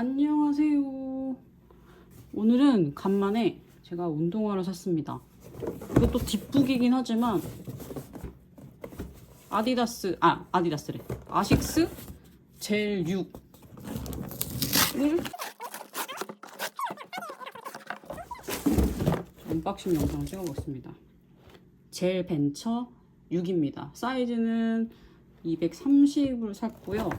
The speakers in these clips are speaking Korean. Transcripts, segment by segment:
안녕하세요. 오늘은 간만에 제가 운동화를 샀습니다. 이것도 뒷북이긴 하지만 아디다스 아 아디다스래 아식스 젤 6을 언박싱 영상을 찍어보겠습니다. 젤 벤처 6입니다. 사이즈는 230을 샀고요.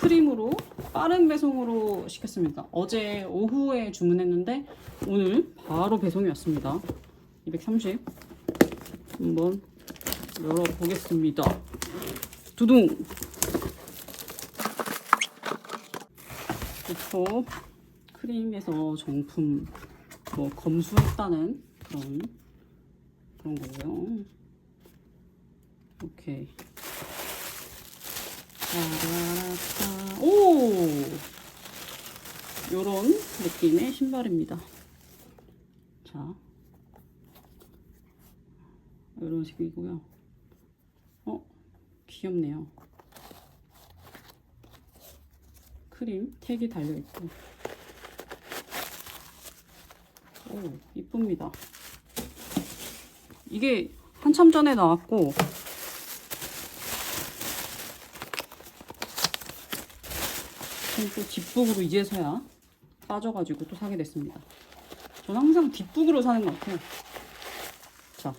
크림으로 빠른 배송으로 시켰습니다. 어제 오후에 주문했는데 오늘 바로 배송이 왔습니다. 230 한번 열어보겠습니다. 두둥 부터 크림에서 정품 뭐 검수했다는 그런 그런 거고요. 오케이. 오! 요런 느낌의 신발입니다. 자. 요런 식이고요. 어? 귀엽네요. 크림 택이 달려있고. 오, 이쁩니다. 이게 한참 전에 나왔고, 저는 또 뒷북으로 이제서야 빠져가지고 또 사게 됐습니다. 저는 항상 뒷북으로 사는 것 같아요. 자,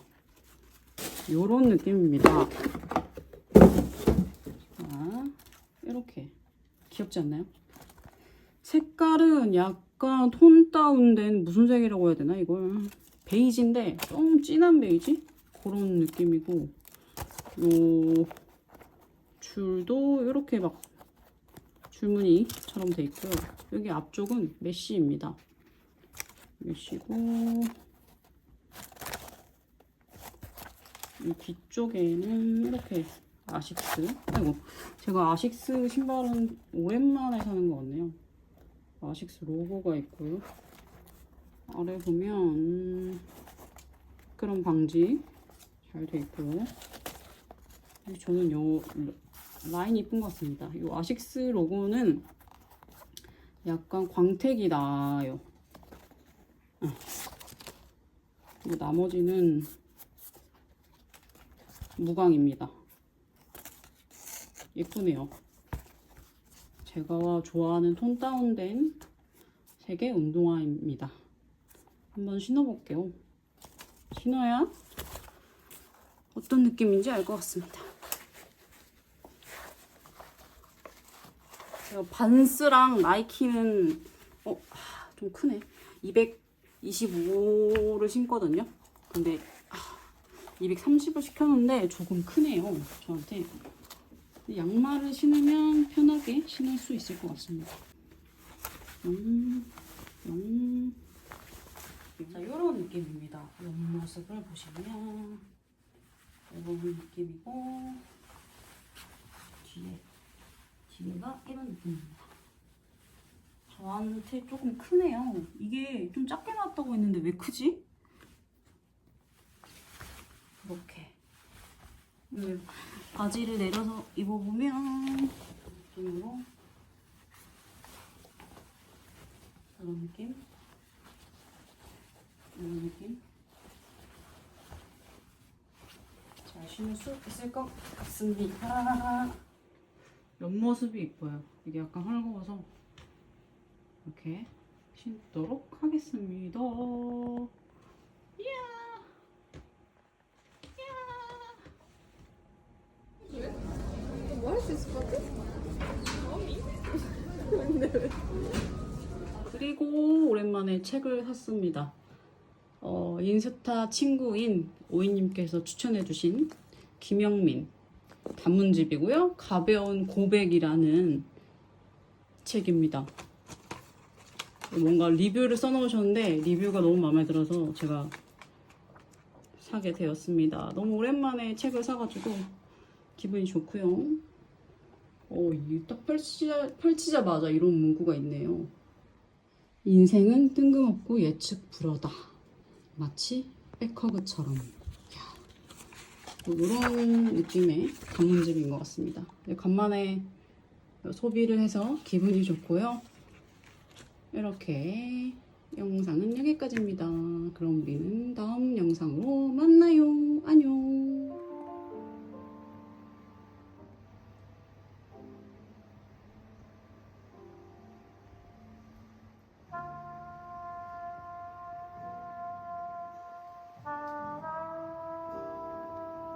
요런 느낌입니다. 자, 이렇게. 귀엽지 않나요? 색깔은 약간 톤 다운된 무슨 색이라고 해야 되나 이걸 베이지인데 좀 진한 베이지 그런 느낌이고 요 줄도 이렇게 막 줄무늬처럼 돼 있고요. 여기 앞쪽은 메쉬입니다. 메쉬고 이 뒤쪽에는 이렇게 아식스. 아이고 제가 아식스 신발은 오랜만에 사는 것 같네요. 아식스 로고가 있고요. 아래 보면 음, 그런 방지 잘 돼 있고요. 저는 요 라인이 이쁜 것 같습니다. 이 아식스 로고는 약간 광택이 나요. 아. 그리고 나머지는 무광입니다. 예쁘네요. 제가 좋아하는 톤 다운된 색의 운동화입니다. 한번 신어볼게요. 신어야 어떤 느낌인지 알 것 같습니다. 제가 반스랑 나이키는 어, 하, 좀 크네. 225를 신거든요. 근데 아, 230을 시켰는데 조금 크네요. 저한테. 양말을 신으면 편하게 신을 수 있을 것 같습니다. 음, 음. 자, 이런 느낌입니다. 옆모습을 보시면 이런 느낌이고 뒤에 뒤가 이런 느낌입니다. 저한테 조금 크네요. 이게 좀 작게 나왔다고 했는데 왜 크지? 이렇게 네. 바지를 내려서 입어보면 느낌으로 이런 느낌 이런 느낌 잘 신을 수 있을 것 같습니다 옆모습이 이뻐요. 이게 약간 헐거워서 이렇게 신도록 하겠습니다. 이야! 뭐 할 수 있을 것 같아? 그리고 오랜만에 책을 샀습니다. 어, 인스타 친구인 오이님께서 추천해주신 김영민 단문집이고요. 가벼운 고백이라는 책입니다. 뭔가 리뷰를 써놓으셨는데 리뷰가 너무 마음에 들어서 제가 사게 되었습니다. 너무 오랜만에 책을 사가지고 기분이 좋고요. 어, 이딱 펼치자, 펼치자마자 이런 문구가 있네요. 인생은 뜬금없고 예측 불허다. 마치 백허그처럼. 이런 느낌의 단문집인 것 같습니다. 근데 간만에 소비를 해서 기분이 좋고요. 이렇게 영상은 여기까지입니다. 그럼 우리는 다음 영상으로.